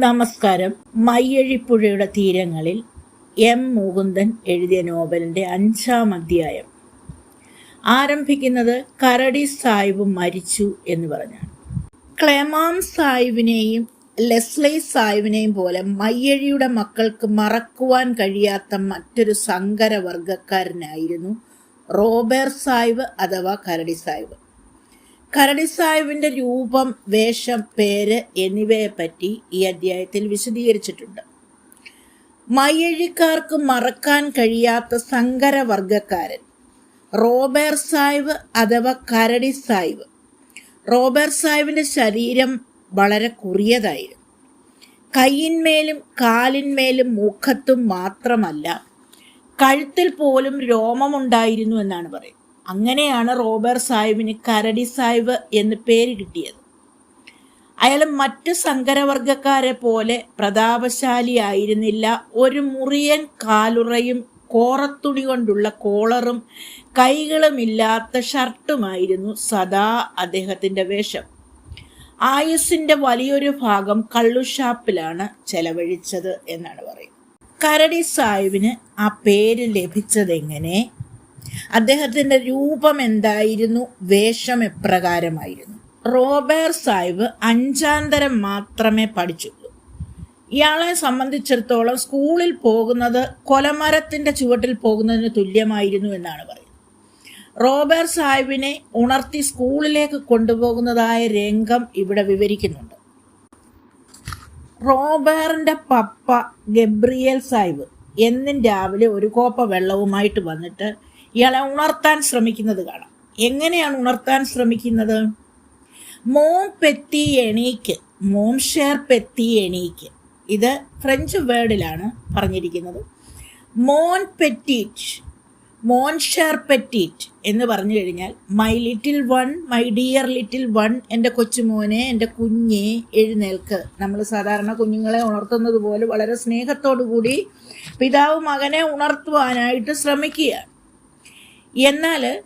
നമസ്കാരം. മയ്യഴിപ്പുഴയുടെ തീരങ്ങളിൽ എം. മുകുന്ദൻ എഴുതിയ നോവലിന്റെ അഞ്ചാം അധ്യായം. ആരംഭിക്കുന്നത് കരടി സാഹിബ് മരിച്ചു എന്ന് പറഞ്ഞാണ്. ക്ലെമാം സാഹിബിനെയും ലെസ്ലി സാഹിബിനെയും പോലെ മയ്യഴിയുടെ മക്കൾക്ക് മറക്കുവാൻ കഴിയാത്ത മറ്റൊരു സങ്കര വർഗക്കാരനായിരുന്നു റോബേർ സാഹിബ് അഥവാ കരടി സാഹിബ്. കരടി സാഹിബിന്റെ രൂപം വേഷം പേര് എന്നിവയെ പറ്റി ഈ അധ്യായത്തിൽ വിശദീകരിച്ചിട്ടുണ്ട്. മയ്യഴിക്കാർക്ക് മറക്കാൻ കഴിയാത്ത സങ്കരവർഗക്കാരൻ റോബേർ സാഹിബ് അഥവാ കരടി സാഹിബ്. റോബേർ സാഹിബിന്റെ ശരീരം വളരെ കുറിയതായിരുന്നു. കൈയിന്മേലും കാലിന്മേലും മുഖത്തും മാത്രമല്ല കഴുത്തിൽ പോലും രോമമുണ്ടായിരുന്നു എന്നാണ് പറയുന്നത്. അങ്ങനെയാണ് റോബർ സാഹിബിന് കരടി സാഹിബ് എന്ന് പേര് കിട്ടിയത്. അയാൾ മറ്റ് സങ്കരവർഗക്കാരെ പോലെ പ്രതാപശാലിയായിരുന്നില്ല. ഒരു മുറിയൻ കാലുറയും കോറത്തുണി കൊണ്ടുള്ള കോളറും കൈകളുമില്ലാത്ത ഷർട്ടുമായിരുന്നു സദാ അദ്ദേഹത്തിന്റെ വേഷം. ആയുസിന്റെ വലിയൊരു ഭാഗം കള്ളുഷാപ്പിലാണ് ചെലവഴിച്ചത് എന്നാണ് പറയുന്നത്. കരടി സാഹിബിന് ആ പേര് ലഭിച്ചതെങ്ങനെ? അദ്ദേഹത്തിന്റെ രൂപം എന്തായിരുന്നു? വേഷം എപ്രകാരമായിരുന്നു? റോബേർ സാഹിബ് അഞ്ചാന്തരം മാത്രമേ പഠിച്ചുള്ളൂ. ഇയാളെ സംബന്ധിച്ചിടത്തോളം സ്കൂളിൽ പോകുന്നത് കൊലമരത്തിന്റെ ചുവട്ടിൽ പോകുന്നതിന് തുല്യമായിരുന്നു എന്നാണ് പറയുന്നത്. റോബേർ സാഹിബിനെ ഉണർത്തി സ്കൂളിലേക്ക് കൊണ്ടുപോകുന്നതായ രംഗം ഇവിടെ വിവരിക്കുന്നുണ്ട്. റോബേറിന്റെ പപ്പ ഗബ്രിയേൽ സാഹിബ് എന്നും രാവിലെ ഒരു കോപ്പ വെള്ളവുമായിട്ട് വന്നിട്ട് ഇയാളെ ഉണർത്താൻ ശ്രമിക്കുന്നത് കാണാം. എങ്ങനെയാണ് ഉണർത്താൻ ശ്രമിക്കുന്നത്? മോം പെത്തി എണീക്ക്. മോം ഷേർ പെത്തി എണീക്ക്. ഇത് ഫ്രഞ്ച് വേർഡിലാണ് പറഞ്ഞിരിക്കുന്നത്. മോൻ പെറ്റീറ്റ്. മോൻ ഷേർ പെറ്റീറ്റ് എന്ന് പറഞ്ഞു കഴിഞ്ഞാൽ my little one my dear little one എന്റെ കൊച്ചുമോനെ എന്റെ കുഞ്ഞെ എഴുന്നേൽക്ക്. നമ്മൾ സാധാരണ കുഞ്ഞുങ്ങളെ ഉണർത്തുന്നത് പോലെ വളരെ സ്നേഹത്തോടു കൂടി പിതാവ് മകനെ ഉണർത്തുവാനായിട്ട് ശ്രമിക്കുകയാണ്. എന്നാൽ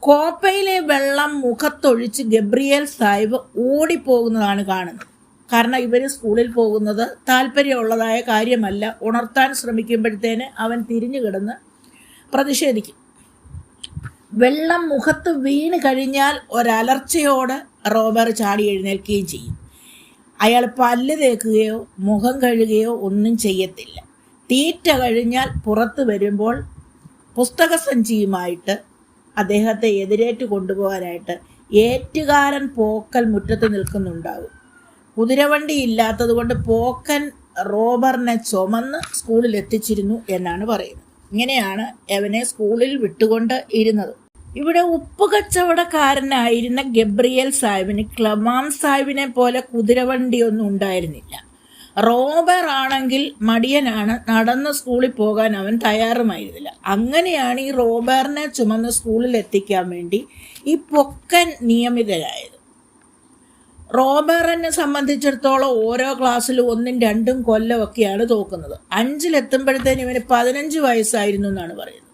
കോപ്പയിലെ വെള്ളം മുഖത്തൊഴിച്ച് ഗബ്രിയേൽ സാഹിബ് ഓടിപ്പോകുന്നതാണ് കാണുന്നത്. കാരണം ഇവർ സ്കൂളിൽ പോകുന്നത് താല്പര്യമുള്ളതായ കാര്യമല്ല. ഉണർത്താൻ ശ്രമിക്കുമ്പോഴത്തേന് അവൻ തിരിഞ്ഞു കിടന്ന് പ്രതിഷേധിക്കും. വെള്ളം മുഖത്ത് വീണ് കഴിഞ്ഞാൽ ഒരലർച്ചയോട് റോബർ ചാടി എഴുന്നേൽക്കുകയും ചെയ്യും. അയാൾ പല്ല് തേക്കുകയോ മുഖം കഴുകുകയോ ഒന്നും ചെയ്യത്തില്ല. തീറ്റ കഴിഞ്ഞാൽ പുറത്ത് വരുമ്പോൾ പുസ്തകസഞ്ചിയുമായിട്ട് അദ്ദേഹത്തെ എതിരേറ്റ് കൊണ്ടുപോകാനായിട്ട് ഏറ്റുകാരൻ പോക്കൽ മുറ്റത്ത് നിൽക്കുന്നുണ്ടാവും. കുതിരവണ്ടി ഇല്ലാത്തത് കൊണ്ട് പോക്കൻ റോബറിനെ ചുമന്ന് സ്കൂളിൽ എത്തിച്ചിരുന്നു എന്നാണ് പറയുന്നത്. ഇങ്ങനെയാണ് അവനെ സ്കൂളിൽ വിട്ടുകൊണ്ട് ഇരുന്നത്. ഇവിടെ ഉപ്പ് കച്ചവടക്കാരനായിരുന്ന ഗബ്രിയേൽ സാഹിബിന് ക്ലമാം സാഹിബിനെ പോലെ കുതിരവണ്ടിയൊന്നും ഉണ്ടായിരുന്നില്ല. റോബർ ആണെങ്കിൽ മടിയനാണ്. നടന്ന് സ്കൂളിൽ പോകാൻ അവൻ തയ്യാറുമായിരുന്നില്ല. അങ്ങനെയാണ് ഈ റോബറിനെ ചുമന്ന് സ്കൂളിൽ എത്തിക്കാൻ വേണ്ടി ഈ പൊക്കൻ നിയമിതരായത്. റോബറിനെ സംബന്ധിച്ചിടത്തോളം ഓരോ ക്ലാസ്സിലും ഒന്നും രണ്ടും കൊല്ലമൊക്കെയാണ് തോക്കുന്നത്. അഞ്ചിലെത്തുമ്പോഴത്തേന് ഇവന് പതിനഞ്ച് വയസ്സായിരുന്നു എന്നാണ് പറയുന്നത്.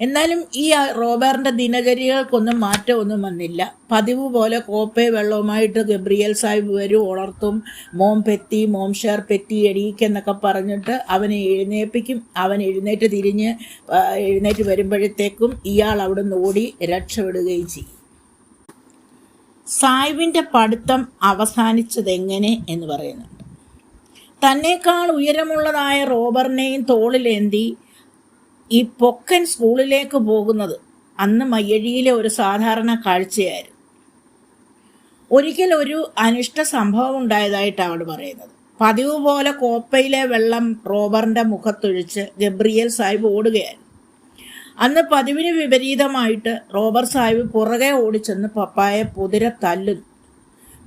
എന്നാലും ഈ റോബറിന്റെ ദിനചര്യകൾക്കൊന്നും മാറ്റമൊന്നും വന്നില്ല. പതിവ് പോലെ കോപ്പേ വെള്ളവുമായിട്ട് ഗബ്രിയൽ സാഹിബ് വരും ഉണർത്തും. മോം പെത്തി മോം ഷേർ പെറ്റി എണീക്കെന്നൊക്കെ പറഞ്ഞിട്ട് അവനെ എഴുന്നേൽപ്പിക്കും. അവൻ എഴുന്നേറ്റ് തിരിഞ്ഞ് എഴുന്നേറ്റ് വരുമ്പോഴത്തേക്കും ഇയാൾ അവിടെ ഓടി രക്ഷപ്പെടുകയും ചെയ്യും. സായിബിന്റെ പഠിത്തം അവസാനിച്ചതെങ്ങനെ എന്ന് പറയുന്നുണ്ട്. തന്നെക്കാൾ ഉയരമുള്ളതായ റോബറിനെയും തോളിലേന്തി ഈ പൊക്കൻ സ്കൂളിലേക്ക് പോകുന്നത് അന്ന് മയ്യഴിയിലെ ഒരു സാധാരണ കാഴ്ചയായിരുന്നു. ഒരിക്കൽ ഒരു അനിഷ്ട സംഭവം ഉണ്ടായതായിട്ടാണ് അവിടെ പറയുന്നത്. പതിവ് പോലെ കോപ്പയിലെ വെള്ളം റോബറിന്റെ മുഖത്തൊഴിച്ച് ഗബ്രിയേൽ സാഹിബ് ഓടുകയായിരുന്നു. അന്ന് പതിവിന് വിപരീതമായിട്ട് റോബർ സാഹിബ് പുറകെ ഓടിച്ചെന്ന് പപ്പായെ പുതിര തല്ലുന്നു.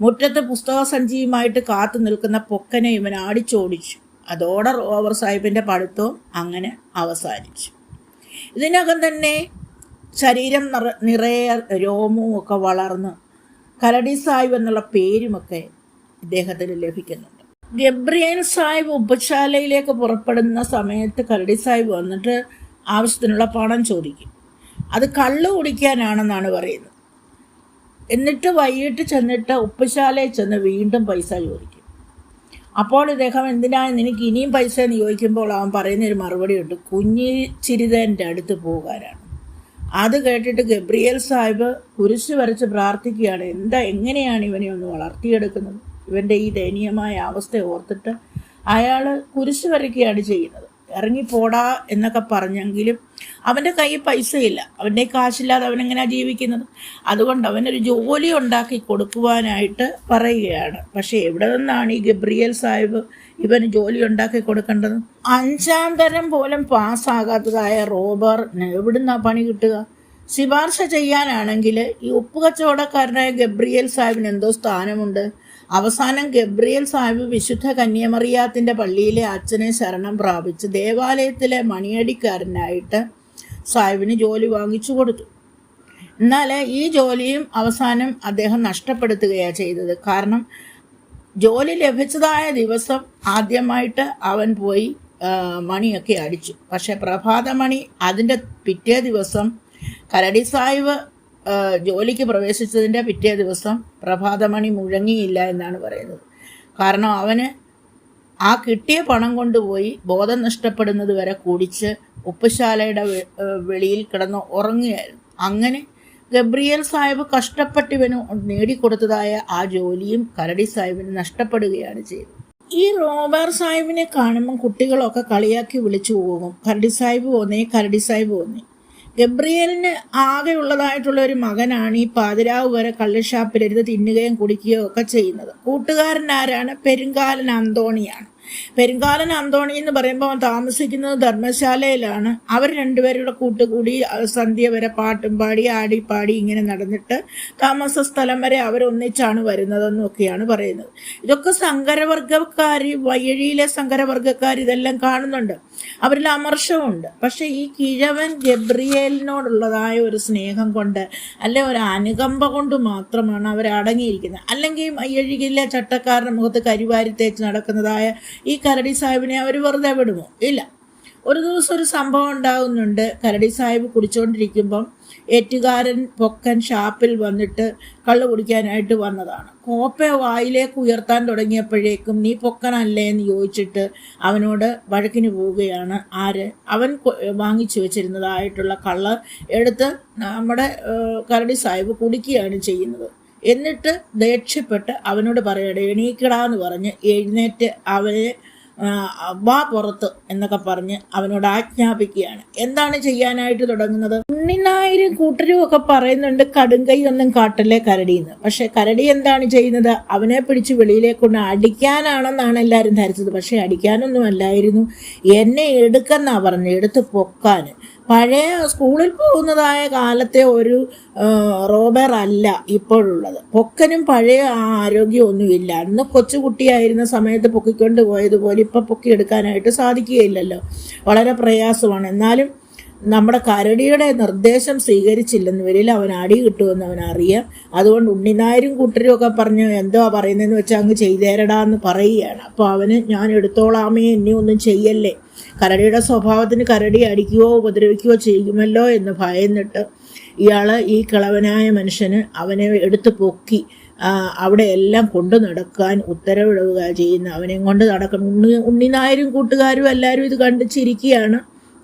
മുറ്റത്ത് പുസ്തക സഞ്ചിയുമായിട്ട് കാത്തു നിൽക്കുന്ന പൊക്കനെ ഇവൻ ആടിച്ചോടിച്ചു. അതോടെ റോവർ സാഹിബിന്റെ പഠിത്തവും അങ്ങനെ അവസാനിച്ചു. ഇതിനകം തന്നെ ശരീരം നിറ നിറയെ രോമവും ഒക്കെ വളർന്ന് കരടി സാഹിബ് എന്നുള്ള പേരുമൊക്കെ ഇദ്ദേഹത്തിന് ലഭിക്കുന്നുണ്ട്. ഗബ്രിയൻ സാഹിബ് ഉപശാലയിലേക്ക് പുറപ്പെടുന്ന സമയത്ത് കരടി സാഹിബ് വന്നിട്ട് ആവശ്യത്തിനുള്ള പണം ചോദിക്കും. അത് കള്ളു കുടിക്കാനാണെന്നാണ് പറയുന്നത്. എന്നിട്ട് വൈകിട്ട് ചെന്നിട്ട് ഉപ്പശാലയിൽ ചെന്ന് വീണ്ടും പൈസ ചോദിക്കും. അപ്പോൾ ഇദ്ദേഹം എന്തിനാണ് നിനക്ക് ഇനിയും പൈസ എന്ന് ചോദിക്കുമ്പോൾ അവൻ പറയുന്നൊരു മറുപടി ഉണ്ട് കുഞ്ഞിച്ചിരിതന്റെ അടുത്ത് പോകാനാണ്. അത് കേട്ടിട്ട് ഗബ്രിയേൽ സാഹിബ് കുരിശ് വരച്ച് പ്രാർത്ഥിക്കുകയാണ്. എന്താ എങ്ങനെയാണ് ഇവനെ ഒന്ന് വളർത്തിയെടുക്കുന്നത്? ഇവന്റെ ഈ ദയനീയമായ അവസ്ഥ ഓർത്തിട്ട് അയാൾ കുരിശ് വരയ്ക്കുകയാണ് ചെയ്യുന്നത്. ഇറങ്ങിപ്പോടാ എന്നൊക്കെ പറഞ്ഞെങ്കിലും അവന്റെ കയ്യിൽ പൈസയില്ല. അവന്റെ കാശില്ലാതെ അവനെങ്ങനെയാണ് ജീവിക്കുന്നത്? അതുകൊണ്ട് അവനൊരു ജോലി ഉണ്ടാക്കി കൊടുക്കുവാനായിട്ട് പറയുകയാണ്. പക്ഷേ എവിടെ നിന്നാണ് ഈ ഗബ്രിയൽ സാഹിബ് ഇവന് ജോലി ഉണ്ടാക്കി കൊടുക്കേണ്ടത്? അഞ്ചാം തരം പോലും പാസ്സാകാത്തതായ റോബറിന് എവിടുന്നാണ് പണി കിട്ടുക? ശുപാർശ ചെയ്യാനാണെങ്കിൽ ഈ ഉപ്പ് കച്ചവടക്കാരനായ ഗബ്രിയൽ സാഹിബിന് എന്തോ സ്ഥാനമുണ്ട്. അവസാനം ഗബ്രിയൽ സാഹിബ് വിശുദ്ധ കന്യമറിയാത്തിന്റെ പള്ളിയിലെ അച്ഛനെ ശരണം പ്രാപിച്ച് ദേവാലയത്തിലെ മണിയടിക്കാരനായിട്ട് സാഹിബിന് ജോലി വാങ്ങിച്ചു കൊടുത്തു. എന്നാൽ ഈ ജോലിയും അവസാനം അദ്ദേഹം നഷ്ടപ്പെടുത്തുകയാണ് ചെയ്തത്. കാരണം ജോലി ലഭിച്ചതായ ദിവസം ആദ്യമായിട്ട് അവൻ പോയി മണിയൊക്കെ അടിച്ചു. പക്ഷേ പ്രഭാതമണി അതിന്റെ പിറ്റേ ദിവസം കരടി സാഹിബ് ജോലിക്ക് പ്രവേശിച്ചതിന്റെ പിറ്റേ ദിവസം പ്രഭാതമണി മുഴങ്ങിയില്ല എന്നാണ് പറയുന്നത്. കാരണം അവന് ആ കിട്ടിയ പണം കൊണ്ടുപോയി ബോധം നഷ്ടപ്പെടുന്നത് വരെ കുടിച്ച് ഉപ്പുശാലയുടെ വെളിയിൽ കിടന്ന് ഉറങ്ങുകയായിരുന്നു. അങ്ങനെ ഗബ്രിയൽ സാഹിബ് കഷ്ടപ്പെട്ടിവന് നേടിക്കൊടുത്തതായ ആ ജോലിയും കരടി സാഹിബിന് നഷ്ടപ്പെടുകയാണ് ചെയ്തത്. ഈ റോബർ സാഹിബിനെ കാണുമ്പോൾ കുട്ടികളൊക്കെ കളിയാക്കി വിളിച്ചു പോകും. കരടി സാഹിബ് പോന്നേ കരടി സാഹിബ് പോന്നേ ഗബ്രിയേലിന് ആകെ ഉള്ളതായിട്ടുള്ള ഒരു മകനാണ് ഈ പാതിരാവ് വരെ കള്ളുഷാപ്പിലിരുന്ന് തിന്നുകയും കുടിക്കുകയും ഒക്കെ ചെയ്യുന്നത്. കൂട്ടുകാരൻ ആരാണ്? പെരുങ്കാലൻ അന്തോണിയാണ്. പെരുങ്കാലൻ അന്തോണി എന്ന് പറയുമ്പോൾ അവൻ താമസിക്കുന്നത് ധർമ്മശാലയിലാണ്. അവർ രണ്ടുപേരുടെ കൂട്ടുകൂടി സന്ധ്യ വരെ പാട്ടും പാടി ആടി പാടി ഇങ്ങനെ നടന്നിട്ട് താമസ സ്ഥലം വരെ അവരൊന്നിച്ചാണ് വരുന്നതെന്നൊക്കെയാണ് പറയുന്നത്. ഇതൊക്കെ സങ്കരവർഗക്കാർ വഴിയിലെ സങ്കരവർഗക്കാർ ഇതെല്ലാം കാണുന്നുണ്ട്. അവരിൽ അമർഷമുണ്ട് പക്ഷേ ഈ കിഴവൻ ഗബ്രിയേലിനോടുള്ളതായ ഒരു സ്നേഹം കൊണ്ട് അല്ലെ ഒരു അനുകമ്പ കൊണ്ട് മാത്രമാണ് അവർ അടങ്ങിയിരിക്കുന്നത്. അല്ലെങ്കിൽ അയ്യഴികില്ല ചട്ടക്കാരുടെ മുഖത്ത് കരിവാരി തേച്ച് നടക്കുന്നതായ ഈ കരടി സാഹിബിനെ അവർ വെറുതെ വിടുമോ? ഇല്ല. ഒരു ദിവസം ഒരു സംഭവം ഉണ്ടാകുന്നുണ്ട്. കരടി സാഹിബ് കുടിച്ചുകൊണ്ടിരിക്കുമ്പം ഏറ്റുകാരൻ പൊക്കൻ ഷാപ്പിൽ വന്നിട്ട് കള്ള് കുടിക്കാനായിട്ട് വന്നതാണ്. കോപ്പ വായിലേക്ക് ഉയർത്താൻ തുടങ്ങിയപ്പോഴേക്കും നീ പൊക്കനല്ലേ എന്ന് ചോദിച്ചിട്ട് അവനോട് വഴക്കിന് പോവുകയാണ്. ആര്? അവൻ വാങ്ങിച്ചു വെച്ചിരുന്നതായിട്ടുള്ള കള്ള് എടുത്ത് നമ്മുടെ കരടി സാഹിബ് കുടിക്കുകയാണ് ചെയ്യുന്നത്. എന്നിട്ട് ദേഷ്യപ്പെട്ട് അവനോട് പറയട്ടെ എണീക്കടാന്ന് പറഞ്ഞ് എഴുന്നേറ്റ് അവനെ വാ പുറത്ത് എന്നൊക്കെ പറഞ്ഞ് അവനോട് ആജ്ഞാപിക്കുകയാണ്. എന്താണ് ചെയ്യാനായിട്ട് തുടങ്ങുന്നത്? ഉണ്ണിനായിരം കൂട്ടരും ഒക്കെ പറയുന്നുണ്ട് കടുങ്കൈ ഒന്നും കാട്ടല്ലേ കരടിയെന്ന് പക്ഷെ കരടി എന്താണ് ചെയ്യുന്നത്? അവനെ പിടിച്ച് വെളിയിലേക്ക് കൊണ്ട് അടിക്കാനാണെന്നാണ് എല്ലാവരും ധരിച്ചത്. പക്ഷെ അടിക്കാനൊന്നും അല്ലായിരുന്നു. എന്നെ എടുക്കെന്നാ പറഞ്ഞു എടുത്ത് പൊക്കാൻ പഴയ സ്കൂളിൽ പോകുന്നതായ കാലത്തെ ഒരു റോബർ അല്ല ഇപ്പോഴുള്ളത്. പൊക്കനും പഴയ ആരോഗ്യമൊന്നുമില്ല. അന്ന് കൊച്ചുകുട്ടിയായിരുന്ന സമയത്ത് പൊക്കിക്കൊണ്ട് പോയതുപോലെ ഇപ്പം പൊക്കിയെടുക്കാനായിട്ട് സാധിക്കുകയില്ലല്ലോ. വളരെ പ്രയാസമാണ്. എന്നാലും നമ്മുടെ കരടിയുടെ നിർദ്ദേശം സ്വീകരിച്ചില്ലെന്ന് വരില്ല അവൻ അടി കിട്ടുമെന്ന് അവൻ അറിയാം. അതുകൊണ്ട് ഉണ്ണിനായരും കൂട്ടരും ഒക്കെ പറഞ്ഞു എന്തോ പറയുന്നതെന്ന് വെച്ചാൽ അങ്ങ് ചെയ്തേരടാ എന്ന് പറയുകയാണ്. അപ്പോൾ അവന് ഞാൻ എടുത്തോളാമേ എന്നെ ഒന്നും ചെയ്യല്ലേ. കരടിയുടെ സ്വഭാവത്തിന് കരടി അടിക്കുകയോ ഉപദ്രവിക്കുകയോ ചെയ്യുമല്ലോ എന്ന് ഭയന്നിട്ട് ഇയാൾ ഈ കിളവനായ മനുഷ്യന് അവനെ എടുത്തു പൊക്കി അവിടെ എല്ലാം കൊണ്ടു നടക്കാൻ ഉത്തരവിടുക ചെയ്യുന്ന അവനെ കൊണ്ട് നടക്കണം. ഉണ്ണി ഉണ്ണിനായരും കൂട്ടുകാരും എല്ലാവരും ഇത് കണ്ട് ചിരിക്കുകയാണ്.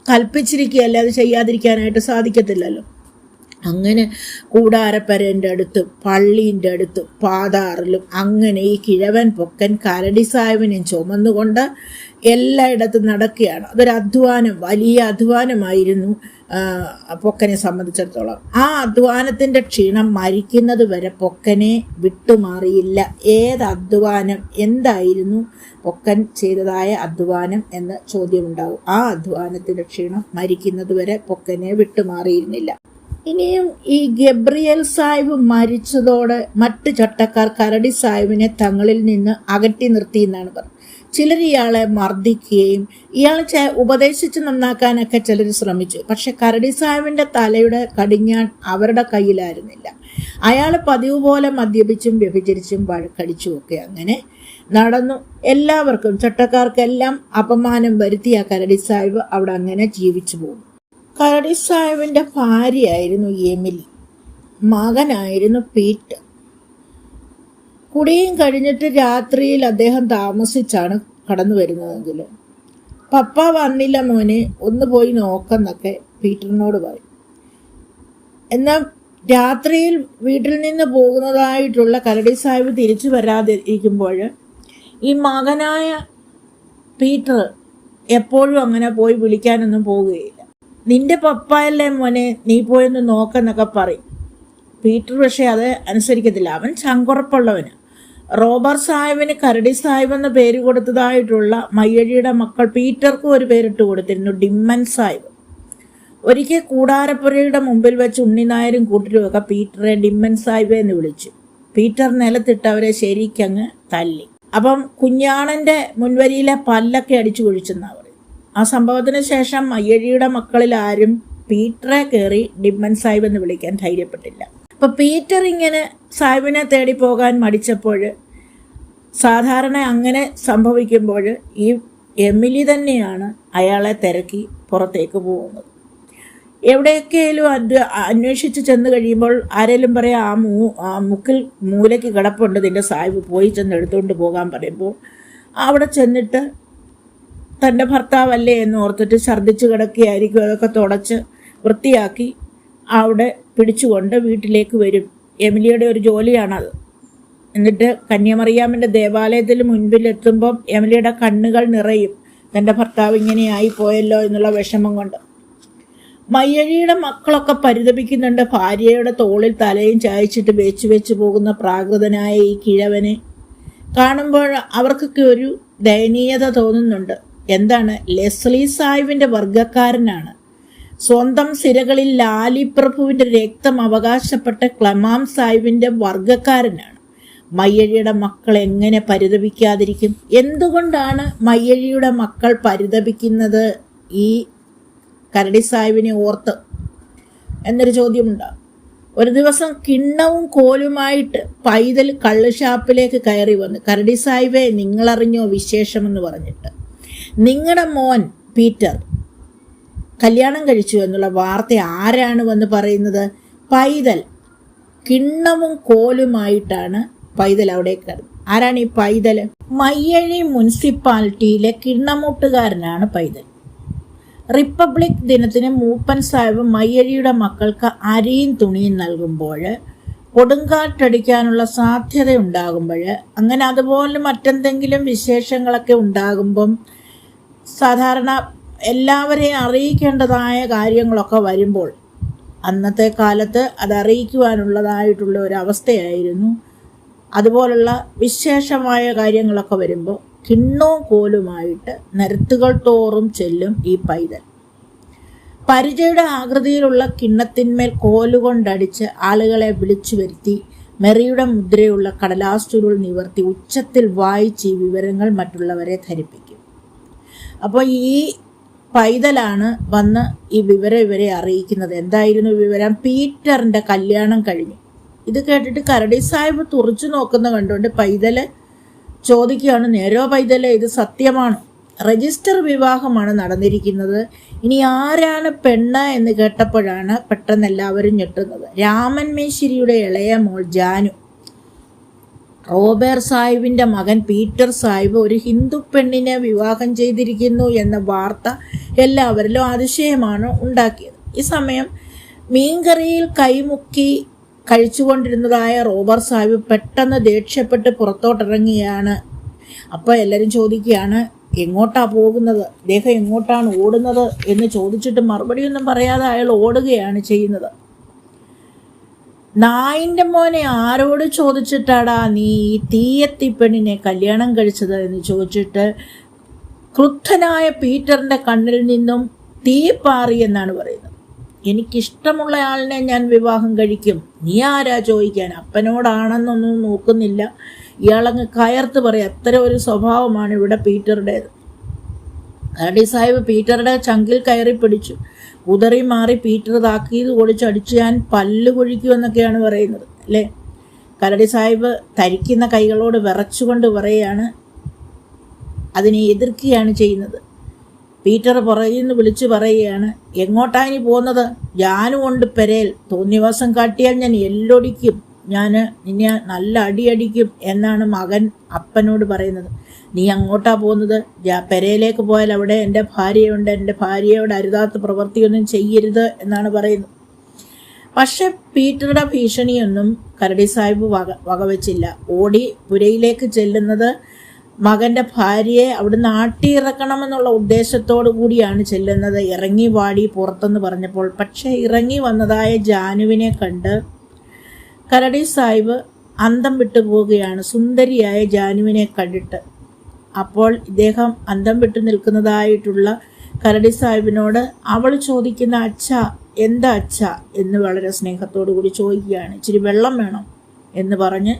കൽപ്പിച്ചിരിക്കുകയല്ല അത് ചെയ്യാതിരിക്കാനായിട്ട് സാധിക്കത്തില്ലല്ലോ. അങ്ങനെ കൂടാരപ്പരന്റെ അടുത്ത് പള്ളീന്റെ അടുത്ത് പാതാറിലും അങ്ങനെ ഈ കിഴവൻ പൊക്കൻ കരടി സാഹിബിനെയും ചുമന്നുകൊണ്ട് എല്ലായിടത്തും നടക്കുകയാണ്. അതൊരു അധ്വാനം വലിയ അധ്വാനമായിരുന്നു. പൊക്കനെ സംബന്ധിച്ചിടത്തോളം. ആ അധ്വാനത്തിന്റെ ക്ഷീണം മരിക്കുന്നത് വരെ പൊക്കനെ വിട്ടുമാറിയില്ല. ഏത് അധ്വാനം എന്തായിരുന്നു? പൊക്കൻ ചെയ്തതായ അധ്വാനം എന്ന ചോദ്യമുണ്ടാകും ആ അധ്വാനത്തിന്റെ ക്ഷീണം മരിക്കുന്നത് വരെ പൊക്കനെ വിട്ടുമാറിയിരുന്നില്ല. ഇനിയും ഈ ഗബ്രിയൽ സാഹിബ് മരിച്ചതോടെ മറ്റ് ചട്ടക്കാർ കരടി സാഹിബിനെ തങ്ങളിൽ നിന്ന് അകറ്റി നിർത്തി എന്നാണ് പറഞ്ഞത്. ചിലർ ഇയാളെ മർദ്ദിക്കുകയും ഇയാളെ ഉപദേശിച്ച് നന്നാക്കാനൊക്കെ ചിലർ ശ്രമിച്ചു. പക്ഷെ കരടി സാഹിബിന്റെ തലയുടെ കടിഞ്ഞാൺ അവരുടെ കയ്യിലായിരുന്നില്ല. അയാൾ പതിവ് പോലെ മദ്യപിച്ചും വ്യഭിചരിച്ചും വഴക്കടിച്ചും ഒക്കെ അങ്ങനെ നടന്നു. എല്ലാവർക്കും ചട്ടക്കാർക്കെല്ലാം അപമാനം വരുത്തിയ കരടി സാഹിബ് അവിടെ അങ്ങനെ ജീവിച്ചു പോകുന്നു കരടി സാഹിബിന്റെ ഭാര്യയായിരുന്നു എമിലി. മകനായിരുന്നു പീറ്റ് കുടിയും കഴിഞ്ഞിട്ട് രാത്രിയിൽ അദ്ദേഹം താമസിച്ചാണ് കടന്നു വരുന്നതെങ്കിൽ. പപ്പ വന്നില്ല മോനെ ഒന്ന് പോയി നോക്കെന്നൊക്കെ പീറ്ററിനോട് പറയും. എന്നാൽ രാത്രിയിൽ വീട്ടിൽ നിന്ന് പോകുന്നതായിട്ടുള്ള കരടി സാഹിബ് തിരിച്ചു വരാതിരിക്കുമ്പോൾ ഈ മകനായ പീറ്റർ എപ്പോഴും അങ്ങനെ പോയി വിളിക്കാനൊന്നും പോവുകയില്ല. നിന്റെ പപ്പായല്ലേ മോനെ നീ പോയൊന്ന് നോക്കെന്നൊക്കെ പറയും. പീറ്റർ പക്ഷേ അത് അനുസരിക്കത്തില്ല. അവൻ ചങ്കുറപ്പുള്ളവന് റോബർ സാഹിബിന് കരടി സാഹിബ് എന്ന പേര് കൊടുത്തതായിട്ടുള്ള മയ്യഴിയുടെ മക്കൾ പീറ്റർക്കും ഒരു പേരിട്ട് കൊടുത്തിരുന്നു ഡിമ്മൻ സാഹിബ്. ഒരിക്കൽ കൂടാരപ്പുരയുടെ മുമ്പിൽ വെച്ച് ഉണ്ണിനായരും കൂട്ടരുമൊക്കെ പീറ്ററെ ഡിമ്മൻ സാഹിബ് എന്ന് വിളിച്ചു. പീറ്റർ നിലത്തിട്ട് അവരെ ശരിക്കങ്ങ് തല്ലി. അപ്പം കുഞ്ഞാണന്റെ മുൻവരിയിലെ പല്ലൊക്കെ അടിച്ചു കുഴിച്ചെന്നാണ് പറയും ആ സംഭവത്തിന് ശേഷം മയ്യഴിയുടെ മക്കളിൽ ആരും പീറ്ററെ കയറി ഡിമ്മൻ സാഹിബ് എന്ന് വിളിക്കാൻ ധൈര്യപ്പെട്ടില്ല. അപ്പൊ പീറ്റർ ഇങ്ങനെ സാഹിബിനെ തേടി പോകാൻ മടിച്ചപ്പോൾ സാധാരണ അങ്ങനെ സംഭവിക്കുമ്പോൾ ഈ എമിലി തന്നെയാണ് അയാളെ തിരക്കി പുറത്തേക്ക് പോകുന്നത്. എവിടെയൊക്കെയാലും അത് അന്വേഷിച്ച് ചെന്ന് കഴിയുമ്പോൾ ആരെങ്കിലും പറയാം ആ മൂ ആ മുക്കിൽ മൂലയ്ക്ക് കിടപ്പുണ്ട് ഇതിന്റെ സാഹിബ് പോയി ചെന്ന് എടുത്തുകൊണ്ട് പോകാൻ പറയുമ്പോൾ അവിടെ ചെന്നിട്ട് തന്റെ ഭർത്താവല്ലേ എന്ന് ഓർത്തിട്ട് ഛർദ്ദിച്ച് കിടക്കുകയായിരിക്കും. അതൊക്കെ തുടച്ച് വൃത്തിയാക്കി അവിടെ പിടിച്ചുകൊണ്ട് വീട്ടിലേക്ക് വരും. എമിലിയുടെ ഒരു ജോലിയാണത്. എന്നിട്ട് കന്യാമറിയാമിന്റെ ദേവാലയത്തിൽ മുൻപിലെത്തുമ്പം എമിലിയുടെ കണ്ണുകൾ നിറയും. തന്റെ ഭർത്താവ് ഇങ്ങനെയായി പോയല്ലോ എന്നുള്ള വിഷമം കൊണ്ട്. മയ്യഴിയുടെ മക്കളൊക്കെ പരിതപിക്കുന്നുണ്ട്. ഭാര്യയുടെ തോളിൽ തലയും ചായച്ചിട്ട് വെച്ച് വെച്ച് പോകുന്ന പ്രാകൃതനായ ഈ കിഴവനെ കാണുമ്പോൾ അവർക്കൊക്കെ ഒരു ദയനീയത തോന്നുന്നുണ്ട്. എന്താണ്? ലെസ്ലി സാഹിബിന്റെ വർഗക്കാരനാണ് സ്വന്തം സിരകളിൽ ലാലി പ്രഭുവിന്റെ രക്തം അവകാശപ്പെട്ട ക്ലമാം സാഹിബിന്റെ വർഗക്കാരനാണ് മയ്യഴിയുടെ മക്കൾ എങ്ങനെ പരിതപിക്കാതിരിക്കും? എന്തുകൊണ്ടാണ് മയ്യഴിയുടെ മക്കൾ പരിതപിക്കുന്നത്? ഈ കരടി സാഹിബിനെ ഓർത്ത് എന്നൊരു ചോദ്യമുണ്ടാകും ഒരു ദിവസം കിണ്ണവും കോലുമായിട്ട് പൈതൽ കള്ളുഷാപ്പിലേക്ക് കയറി വന്ന് കരടി സാഹിബെ നിങ്ങളറിഞ്ഞോ വിശേഷമെന്ന് പറഞ്ഞിട്ട്? നിങ്ങളുടെ മോൻ പീറ്റർ കല്യാണം കഴിച്ചു എന്നുള്ള വാർത്ത ആരാണ് വന്ന് പറയുന്നത്? പൈതൽ. കിണ്ണവും കോലുമായിട്ടാണ് പൈതൽ അവിടേക്ക് കയറുന്നത്. ആരാണ് ഈ പൈതൽ? മയ്യഴി മുനിസിപ്പാലിറ്റിയിലെ കിണ്ണമൂട്ടുകാരനാണ് പൈതൽ. റിപ്പബ്ലിക് ദിനത്തിന് മൂപ്പൻ സാഹിബ് മയ്യഴിയുടെ മക്കൾക്ക് അരിയും തുണിയും നൽകുമ്പോൾ കൊടുങ്കാറ്റടിക്കാനുള്ള സാധ്യത ഉണ്ടാകുമ്പോൾ അങ്ങനെ അതുപോലെ മറ്റെന്തെങ്കിലും വിശേഷങ്ങളൊക്കെ ഉണ്ടാകുമ്പം സാധാരണ എല്ലാവരെയും അറിയിക്കേണ്ടതായ കാര്യങ്ങളൊക്കെ വരുമ്പോൾ അന്നത്തെ കാലത്ത് അത് അറിയിക്കുവാനുള്ളതായിട്ടുള്ള ഒരു അവസ്ഥയായിരുന്നു. അതുപോലുള്ള വിശേഷമായ കാര്യങ്ങളൊക്കെ വരുമ്പോൾ കിണ്ണവും കോലുമായിട്ട് നിരത്തുകൾ തോറും ചെല്ലും ഈ പൈതൽ. പരിചയുടെ ആകൃതിയിലുള്ള കിണ്ണത്തിന്മേൽ കോലുകൊണ്ടടിച്ച് ആളുകളെ വിളിച്ചു വരുത്തി മെറിയുടെ മുദ്രയുള്ള കടലാസ് നിവർത്തി ഉച്ചത്തിൽ വായിച്ച് ഈ വിവരങ്ങൾ മറ്റുള്ളവരെ ധരിപ്പിക്കും. അപ്പോൾ ഈ പൈതലാണ് വന്ന് ഈ വിവരം ഇവരെ അറിയിക്കുന്നത്. എന്തായിരുന്നു വിവരം? പീറ്ററിന്റെ കല്യാണം കഴിഞ്ഞു. ഇത് കേട്ടിട്ട് കരടി സാഹിബ് തുറച്ചു നോക്കുന്ന കണ്ടുകൊണ്ട് പൈതൽ ചോദിക്കുകയാണ് നേരോ പൈതലെ ഇത് സത്യമാണ്. രജിസ്റ്റർ വിവാഹമാണ് നടന്നിരിക്കുന്നത്. ഇനി ആരാണ് പെണ്ണ് എന്ന് കേട്ടപ്പോഴാണ് പെട്ടെന്ന് എല്ലാവരും ഞെട്ടുന്നത്. രാമൻ ഇളയ മോൾ ജാനു. റോബേർ സാഹിബിന്റെ മകൻ പീറ്റർ സാഹിബ് ഒരു ഹിന്ദു പെണ്ണിനെ വിവാഹം ചെയ്തിരിക്കുന്നു എന്ന വാർത്ത എല്ലാവരിലും അതിശയമാണ് ഉണ്ടാക്കിയത്. ഈ സമയം മീൻകറിയിൽ കൈമുക്കി കഴിച്ചുകൊണ്ടിരുന്നതായ റോബർ സാഹിബ് പെട്ടെന്ന് ദേഷ്യപ്പെട്ട് പുറത്തോട്ടിറങ്ങിയാണ്. അപ്പോൾ എല്ലാവരും ചോദിക്കുകയാണ് എങ്ങോട്ടാ പോകുന്നത്? ദേഹം എങ്ങോട്ടാണ് ഓടുന്നത്? എന്ന് ചോദിച്ചിട്ട് മറുപടിയൊന്നും പറയാതെ അയാൾ ഓടുകയാണ് ചെയ്യുന്നത്. നായിന്റെ മോനെ ആരോട് ചോദിച്ചിട്ടാടാ നീ തീയത്തി പെണ്ണിനെ കല്യാണം കഴിച്ചത്? എന്ന് ചോദിച്ചിട്ട് ക്രുദ്ധനായ പീറ്ററിന്റെ കണ്ണിൽ നിന്നും തീ പാറി എന്നാണ് പറയുന്നത്. എനിക്കിഷ്ടമുള്ള ആളിനെ ഞാൻ വിവാഹം കഴിക്കും. നീ ആരാ ചോദിക്കാൻ? അപ്പനോടാണെന്നൊന്നും നോക്കുന്നില്ല. ഇയാളങ്ങ് കയർത്ത് പറയും. അത്ര ഒരു സ്വഭാവമാണ് ഇവിടെ പീറ്ററുടേത്. കരടി സാഹിബ് പീറ്ററുടെ ചങ്കിൽ കയറി പിടിച്ചു. കുതറി മാറി പീറ്റർ താക്കീത് ഓടിച്ചടിച്ച് ഞാൻ പല്ല് കൊഴിക്കുമെന്നൊക്കെയാണ് പറയുന്നത് അല്ലേ? കരടി സാഹിബ് തരിക്കുന്ന കൈകളോട് വിറച്ചുകൊണ്ട് പറയുകയാണ് അതിനെ എതിർക്കുകയാണ് ചെയ്യുന്നത്. പീറ്റർ പുറകിൽ നിന്ന് വിളിച്ചു പറയുകയാണ് എങ്ങോട്ടാണ് ഇനി പോകുന്നത്? ഞാനും കൊണ്ട് പെരേൽ. തോന്നിവാസം കാട്ടിയാൽ ഞാൻ എല്ലൊടിക്കും. ഞാൻ നിന്നെ നല്ല അടിയടിക്കും എന്നാണ് മകൻ അപ്പനോട് പറയുന്നത്. നീ അങ്ങോട്ടാ പോകുന്നത്? പെരയിലേക്ക് പോയാൽ അവിടെ എന്റെ ഭാര്യയുണ്ട്. എന്റെ ഭാര്യയോട് അരുതാത്ത പ്രവൃത്തിയൊന്നും ചെയ്യരുത് എന്നാണ് പറയുന്നത്. പക്ഷെ പീറ്ററുടെ ഭീഷണിയൊന്നും കരടി സാഹിബ് വക വകവെച്ചില്ല. ഓടി പുരയിലേക്ക് ചെല്ലുന്നത് മകന്റെ ഭാര്യയെ അവിടുന്ന് ആട്ടിയിറക്കണമെന്നുള്ള ഉദ്ദേശത്തോടു കൂടിയാണ് ചെല്ലുന്നത്. ഇറങ്ങി വാടി പുറത്തെന്ന് പറഞ്ഞപ്പോൾ പക്ഷേ ഇറങ്ങി വന്നതായ ജാനുവിനെ കണ്ട് കരടി സാഹിബ് അന്തം വിട്ടു പോവുകയാണ്. സുന്ദരിയായ ജാനുവിനെ കണ്ടിട്ട് അപ്പോൾ ഇദ്ദേഹം അന്തം വിട്ടു നിൽക്കുന്നതായിട്ടുള്ള കരടി സാഹിബിനോട് അവൾ ചോദിക്കുന്ന അച്ഛ എന്താ അച്ഛ? എന്ന് വളരെ സ്നേഹത്തോടു കൂടി ചോദിക്കുകയാണ്. ഇച്ചിരി വെള്ളം വേണം? എന്ന് പറഞ്ഞ്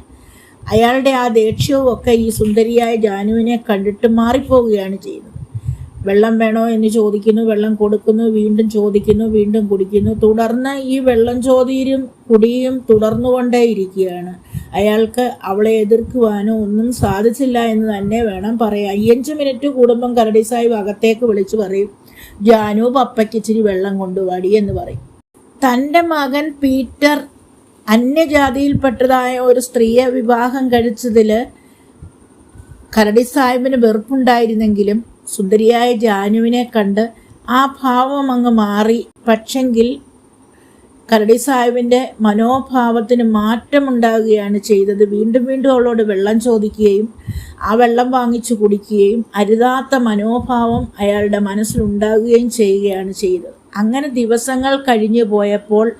അയാളുടെ ആ ദേഷ്യവും ഒക്കെ ഈ സുന്ദരിയായ ജാനുവിനെ കണ്ടിട്ട് മാറിപ്പോവുകയാണ് ചെയ്യുന്നത്. വെള്ളം വേണോ എന്ന് ചോദിക്കുന്നു വെള്ളം കൊടുക്കുന്നു വീണ്ടും ചോദിക്കുന്നു വീണ്ടും കുടിക്കുന്നു. തുടർന്ന് ഈ വെള്ളം ചോദിയും കുടിയും തുടർന്നുകൊണ്ടേയിരിക്കുകയാണ്. അയാൾക്ക് അവളെ എതിർക്കുവാനോ ഒന്നും സാധിച്ചില്ല എന്ന് തന്നെ വേണം പറയാം അയ്യഞ്ച് മിനിറ്റ് കുടുംബം കരടി സാഹിബ് അകത്തേക്ക് വിളിച്ചു പറയും ജാനു പപ്പയ്ക്ക് ഇച്ചിരി വെള്ളം കൊണ്ടുപാടി എന്ന് പറയും. തന്റെ മകൻ പീറ്റർ അന്യജാതിയിൽപ്പെട്ടതായ ഒരു സ്ത്രീയെ വിവാഹം കഴിച്ചതിൽ കരടി സാഹിബിന് വെറുപ്പുണ്ടായിരുന്നെങ്കിലും സുന്ദരിയായ ജാനുവിനെ കണ്ട് ആ ഭാവം അങ്ങ് മാറി. പക്ഷെങ്കിൽ കരടി സാഹിബിന്റെ മനോഭാവത്തിന് മാറ്റമുണ്ടാകുകയാണ് ചെയ്തത്. വീണ്ടും വീണ്ടും അവളോട് വെള്ളം ചോദിക്കുകയും ആ വെള്ളം വാങ്ങിച്ചു കുടിക്കുകയും അരുതാത്ത മനോഭാവം അയാളുടെ മനസ്സിലുണ്ടാകുകയും ചെയ്യുകയാണ് ചെയ്തത്. അങ്ങനെ ദിവസങ്ങൾ കഴിഞ്ഞു പോയപ്പോൾ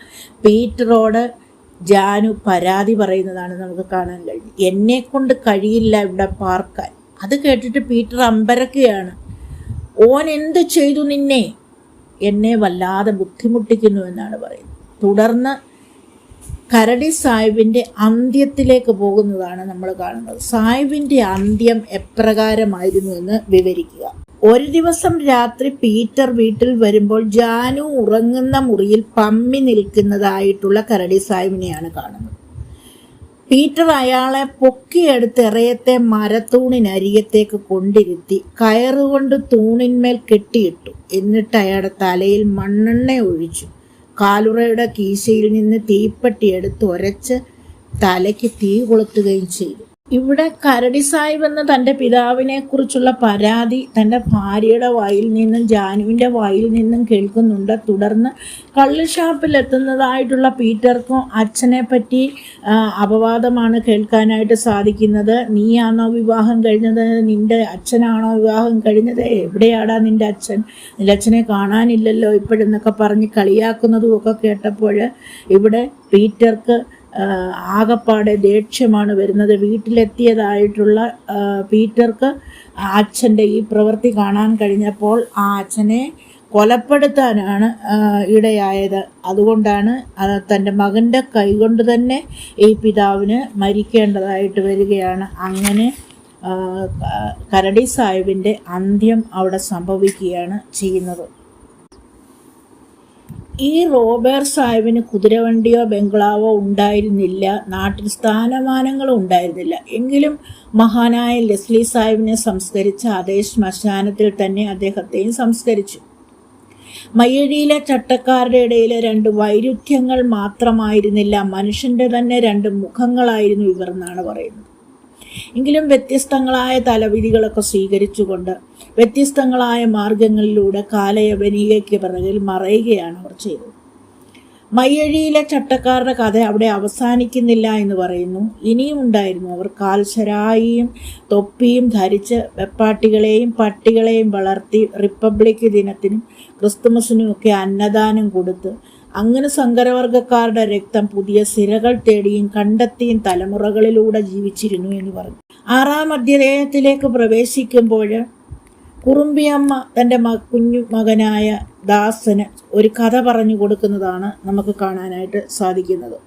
പീറ്ററോട് ജാനു പരാതി പറയുന്നതാണ് നമുക്ക് കാണാൻ കഴിഞ്ഞു. എന്നെ കൊണ്ട് കഴിയില്ല ഇവിടെ പാർക്കാൻ. അത് കേട്ടിട്ട് പീറ്റർ അമ്പരക്കുകയാണ്. ഓൻ എന്ത് ചെയ്തു നിന്നെ? എന്നെ വല്ലാതെ ബുദ്ധിമുട്ടിക്കുന്നു എന്നാണ് പറയുന്നത്. തുടർന്ന് കരടി സാഹിബിന്റെ അന്ത്യത്തിലേക്ക് പോകുന്നതാണ് നമ്മൾ കാണുന്നത്. സാഹിബിന്റെ അന്ത്യം എപ്രകാരമായിരുന്നു എന്ന് വിവരിക്കുക. ഒരു ദിവസം രാത്രി പീറ്റർ വീട്ടിൽ വരുമ്പോൾ ജാനു ഉറങ്ങുന്ന മുറിയിൽ പമ്മി നിൽക്കുന്നതായിട്ടുള്ള കരടി സാഹിബിനെയാണ് കാണുന്നത്. പീറ്റർ അയാളെ പൊക്കിയെടുത്ത് ഇറയത്തെ മരത്തൂണിനരികത്തേക്ക് കൊണ്ടിരുത്തി കയറുകൊണ്ട് തൂണിന്മേൽ കെട്ടിയിട്ടു. എന്നിട്ട് അയാളുടെ തലയിൽ മണ്ണെണ്ണ ഒഴിച്ചു. കാലുറയുടെ കീശയിൽ നിന്ന് തീപ്പെട്ടി എടുത്ത് ഉരച്ച് തലയ്ക്ക് തീ കൊളുത്തുകയും ചെയ്തു. ഇവിടെ കരടി സാഹിബ് എന്ന തന്റെ പിതാവിനെ കുറിച്ചുള്ള പരാതി തന്റെ ഭാര്യയുടെ വായിൽ നിന്നും ജാനുവിന്റെ വായിൽ നിന്നും കേൾക്കുന്നുണ്ട്. തുടർന്ന് കള്ള് ഷാപ്പിൽ എത്തുന്നതായിട്ടുള്ള പീറ്റർക്കും അച്ഛനെ പറ്റി അപവാദമാണ് കേൾക്കാനായിട്ട് സാധിക്കുന്നത്. നീയാണോ വിവാഹം കഴിഞ്ഞത്? നിന്റെ അച്ഛനാണോ വിവാഹം കഴിഞ്ഞത്? എവിടെയാടാ നിന്റെ അച്ഛൻ? നിന്റെ അച്ഛനെ കാണാനില്ലല്ലോ ഇപ്പോഴെന്നൊക്കെ പറഞ്ഞ് കളിയാക്കുന്നതും ഒക്കെ കേട്ടപ്പോൾ ഇവിടെ പീറ്റർക്ക് ആകപ്പാടെ ദേഷ്യമാണ് വരുന്നത്. വീട്ടിലെത്തിയതായിട്ടുള്ള പീറ്റർക്ക് അച്ഛന്റെ ഈ പ്രവൃത്തി കാണാൻ കഴിഞ്ഞപ്പോൾ ആ അച്ഛനെ കൊലപ്പെടുത്താനാണ് ഇടയായത്. അതുകൊണ്ടാണ് തന്റെ മകന്റെ കൈകൊണ്ട് തന്നെ ഈ പിതാവിന് മരിക്കേണ്ടതായിട്ട് വരികയാണ്. അങ്ങനെ കരടി സാഹിബിന്റെ അന്ത്യം അവിടെ സംഭവിക്കുകയാണ് ചെയ്യുന്നത്. ഈ റോബേർ സാഹിബിന് കുതിരവണ്ടിയോ ബംഗ്ലാവോ ഉണ്ടായിരുന്നില്ല. നാട്ടിൽ സ്ഥാനമാനങ്ങളും ഉണ്ടായിരുന്നില്ല. എങ്കിലും മഹാനായ ലെസ്ലി സാഹിബിനെ സംസ്കരിച്ച അതേ ശ്മശാനത്തിൽ തന്നെ അദ്ദേഹത്തെയും സംസ്കരിച്ചു. മയ്യഴിയിലെ ചട്ടക്കാരുടെ ഇടയിലെ രണ്ട് വൈരുദ്ധ്യങ്ങൾ മാത്രമായിരുന്നില്ല. മനുഷ്യന്റെ തന്നെ രണ്ട് മുഖങ്ങളായിരുന്നു ഇവർ എന്നാണ് പറയുന്നത്. എങ്കിലും വ്യത്യസ്തങ്ങളായ തലവിധികളൊക്കെ സ്വീകരിച്ചുകൊണ്ട് വ്യത്യസ്തങ്ങളായ മാർഗങ്ങളിലൂടെ കാലയവനികയ്ക്ക് പിറകിൽ മറയുകയാണ് അവർ ചെയ്തത്. മയ്യഴിയിലെ ചട്ടക്കാരുടെ കഥ അവിടെ അവസാനിക്കുന്നില്ല എന്ന് പറയുന്നു. ഇനിയും ഉണ്ടായിരുന്നു. അവർ കാൽശരായിയും തൊപ്പിയും ധരിച്ച് വെപ്പാട്ടികളെയും പട്ടികളെയും വളർത്തി റിപ്പബ്ലിക് ദിനത്തിനും ക്രിസ്തുമസിനും ഒക്കെ അന്നദാനം കൊടുത്ത് അങ്ങനെ സങ്കരവർഗക്കാരുടെ രക്തം പുതിയ സിരകൾ തേടിയും കണ്ടെത്തിയും തലമുറകളിലൂടെ ജീവിച്ചിരുന്നു എന്ന് പറഞ്ഞു. ആറാം അധ്യായത്തിലേക്ക് പ്രവേശിക്കുമ്പോൾ കുറുമ്പിയമ്മ തന്റെ മ കുഞ്ഞു മകനായ ദാസന് ഒരു കഥ പറഞ്ഞു കൊടുക്കുന്നതാണ് നമുക്ക് കാണാനായിട്ട് സാധിക്കുന്നത്.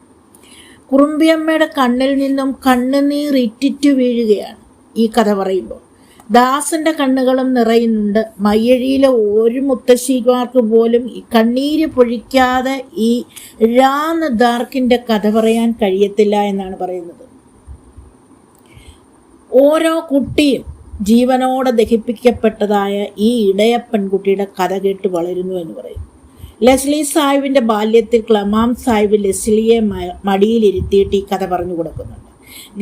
കുറുമ്പിയമ്മയുടെ കണ്ണിൽ നിന്നും കണ്ണുനീർ ഇറ്റിറ്റു വീഴുകയാണ് ഈ കഥ പറയുമ്പോൾ. ദാസന്റെ കണ്ണുകളും നിറയുന്നുണ്ട്. മയ്യഴിയിലെ ഒരു മുത്തശ്ശിമാർക്ക് പോലും കണ്ണീര് പൊഴിക്കാതെ ഈ രാന്ന് ദാർക്കിന്റെ കഥ പറയാൻ കഴിയത്തില്ല എന്നാണ് പറയുന്നത്. ഓരോ കുട്ടിയും ജീവനോടെ ദഹിപ്പിക്കപ്പെട്ടതായ ഈ ഇടയ പെൺകുട്ടിയുടെ കഥ കേട്ട് വളരുന്നു എന്ന് പറയും. ലെസ്ലി സാഹിബിന്റെ ബാല്യത്തിൽ ക്ലമാം സാഹിബ് ലെസ്ലിയെ മടിയിലിരുത്തിയിട്ട് ഈ കഥ പറഞ്ഞു കൊടുക്കുന്നുണ്ട്.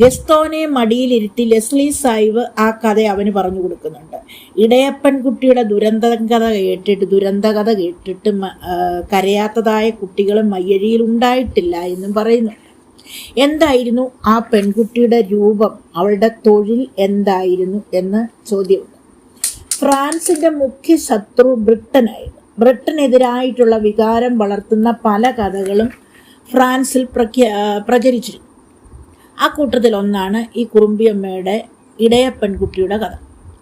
ഗസ്തോനെ മടിയിലിരുത്തി ലെസ്ലി സായിവ് ആ കഥ അവന് പറഞ്ഞു കൊടുക്കുന്നുണ്ട്. ഇടയപ്പൻകുട്ടിയുടെ ദുരന്ത കഥ കേട്ടിട്ട് ദുരന്ത കഥ കേട്ടിട്ട് കരയാത്തതായ കുട്ടികൾ മയ്യഴിയിൽ ഉണ്ടായിട്ടില്ല എന്നും പറയുന്നു എന്തായിരുന്നു ആ പെൺകുട്ടിയുടെ രൂപം? അവളുടെ തൊഴിൽ എന്തായിരുന്നു എന്ന് ചോദ്യമുണ്ട് ഫ്രാൻസിന്റെ മുഖ്യ ശത്രു ബ്രിട്ടനായിരുന്നു. ബ്രിട്ടനെതിരായിട്ടുള്ള വികാരം വളർത്തുന്ന പല കഥകളും ഫ്രാൻസിൽ പ്രഖ്യാ പ്രചരിച്ചിരുന്നു. ആ കൂട്ടത്തിൽ ഒന്നാണ് ഈ കുറുമ്പിയമ്മയുടെ ഇടയ പെൺകുട്ടിയുടെ കഥ.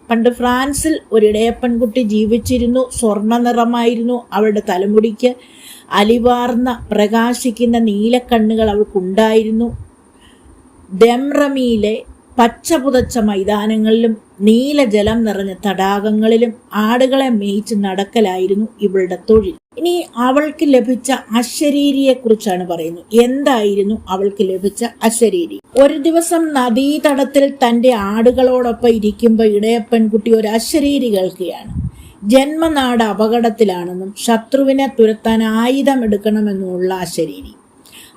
പണ്ട് ഫ്രാൻസിൽ ഒരു ഇടയ പെൺകുട്ടി ജീവിച്ചിരുന്നു സ്വർണ നിറമായിരുന്നു അവളുടെ തലമുടിക്ക്. അലിവാർന്ന പ്രകാശിക്കുന്ന നീലക്കണ്ണുകൾ അവൾക്കുണ്ടായിരുന്നു. ദംറമിയിലെ പച്ച പുതച്ച മൈതാനങ്ങളിലും നീലജലം നിറഞ്ഞ തടാകങ്ങളിലും ആടുകളെ മേയിച്ച് നടക്കലായിരുന്നു ഇവളുടെ തൊഴിൽ. ഇനി അവൾക്ക് ലഭിച്ച അശരീരിയെക്കുറിച്ചാണ് പറയുന്നത്. എന്തായിരുന്നു അവൾക്ക് ലഭിച്ച അശരീരി? ഒരു ദിവസം നദീതടത്തിൽ തന്റെ ആടുകളോടൊപ്പം ഇരിക്കുമ്പോൾ ഇടയ പെൺകുട്ടി ഒരു അശരീരി കേൾക്കുകയാണ്. ജന്മനാട് അപകടത്തിലാണെന്നും ശത്രുവിനെ തുരത്താൻ ആയുധം എടുക്കണമെന്നുമുള്ള അശരീരി.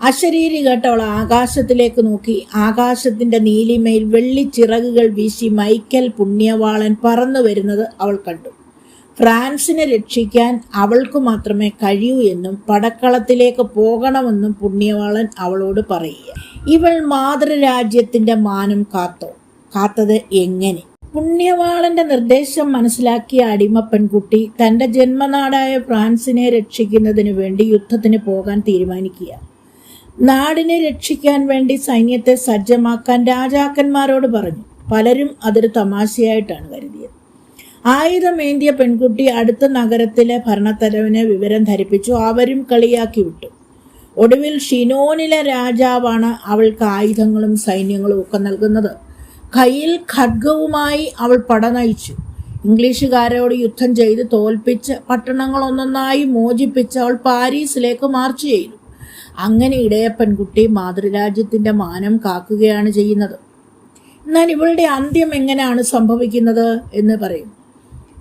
അശരീരി കേട്ടവൾ ആകാശത്തിലേക്ക് നോക്കി. ആകാശത്തിന്റെ നീലിമയിൽ വെള്ളിച്ചിറകുകൾ വീശി മൈക്കൽ പുണ്യവാളൻ പറന്നു വരുന്നത് അവൾ കണ്ടു. ഫ്രാൻസിനെ രക്ഷിക്കാൻ അവൾക്ക് മാത്രമേ കഴിയൂ എന്നും പടക്കളത്തിലേക്ക് പോകണമെന്നും പുണ്യവാളൻ അവളോട് പറയുക. ഇവൾ മാതൃരാജ്യത്തിന്റെ മാനം കാത്തോ. കാത്തത് എങ്ങനെ? പുണ്യവാളന്റെ നിർദ്ദേശം മനസ്സിലാക്കിയ അടിമ പെൺകുട്ടി തന്റെ ജന്മനാടായ ഫ്രാൻസിനെ രക്ഷിക്കുന്നതിനു വേണ്ടി യുദ്ധത്തിന് പോകാൻ തീരുമാനിക്കുക. നാടിനെ രക്ഷിക്കാൻ വേണ്ടി സൈന്യത്തെ സജ്ജമാക്കാൻ രാജാക്കന്മാരോട് പറഞ്ഞു. പലരും അതൊരു തമാശയായിട്ടാണ് കരുതിയത്. ആയുധമേന്തിയ പെൺകുട്ടി അടുത്ത നഗരത്തിലെ ഭരണത്തലവനെ വിവരം ധരിപ്പിച്ചു. അവരും കളിയാക്കി വിട്ടു. ഒടുവിൽ ഷിനോനിലെ രാജാവാണ് അവൾക്ക് ആയുധങ്ങളും സൈന്യങ്ങളും ഒക്കെ നൽകുന്നത്. കയ്യിൽ ഖഡ്ഗവുമായി അവൾ പട നയിച്ചു. ഇംഗ്ലീഷുകാരോട് യുദ്ധം ചെയ്ത് തോൽപ്പിച്ച് പട്ടണങ്ങളൊന്നൊന്നായി മോചിപ്പിച്ച് അവൾ പാരീസിലേക്ക് മാർച്ച് ചെയ്തു. അങ്ങനെ ഇടയ പെൺകുട്ടി മാതൃരാജ്യത്തിന്റെ മാനം കാക്കുകയാണ് ചെയ്യുന്നത്. എന്നാൽ ഇവളുടെ അന്ത്യം എങ്ങനെയാണ് സംഭവിക്കുന്നത് എന്ന് പറയും.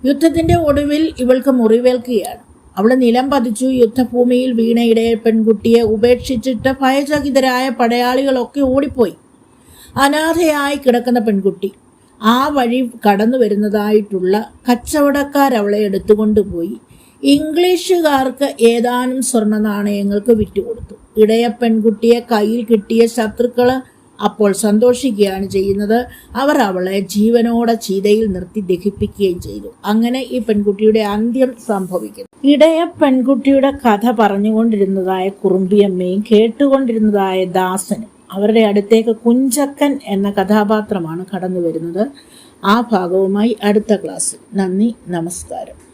യുദ്ധത്തിന്റെ ഒടുവിൽ ഇവൾക്ക് മുറിവേൽക്കുകയാണ്. അവൾ നിലം പതിച്ചു യുദ്ധഭൂമിയിൽ വീണ ഇടയ പെൺകുട്ടിയെ ഉപേക്ഷിച്ചിട്ട് ഭയചകിതരായ പടയാളികളൊക്കെ ഓടിപ്പോയി. അനാഥയായി കിടക്കുന്ന പെൺകുട്ടി ആ വഴി കടന്നു വരുന്നതായിട്ടുള്ള കച്ചവടക്കാരവളെ എടുത്തുകൊണ്ടുപോയി. ഇംഗ്ലീഷുകാർക്ക് ഏതാനും സ്വർണ നാണയങ്ങൾക്ക് വിറ്റുകൊടുത്തു. ഇടയ പെൺകുട്ടിയെ കയ്യിൽ കിട്ടിയ ശത്രുക്കൾ അപ്പോൾ സന്തോഷിക്കുകയാണ് ചെയ്യുന്നത്. അവർ അവളെ ജീവനോടെ ചീതയിൽ നിർത്തി ദഹിപ്പിക്കുകയും ചെയ്തു. അങ്ങനെ ഈ പെൺകുട്ടിയുടെ അന്ത്യം സംഭവിക്കുന്നു. ഇടയ പെൺകുട്ടിയുടെ കഥ പറഞ്ഞുകൊണ്ടിരുന്നതായ കുറുമ്പിയമ്മയും കേട്ടുകൊണ്ടിരുന്നതായ ദാസനും അവരുടെ അടുത്തേക്ക് കുഞ്ചക്കൻ എന്ന കഥാപാത്രമാണ് കടന്നു വരുന്നത് ആ ഭാഗവുമായി അടുത്ത ക്ലാസ്സിൽ. നന്ദി നമസ്കാരം.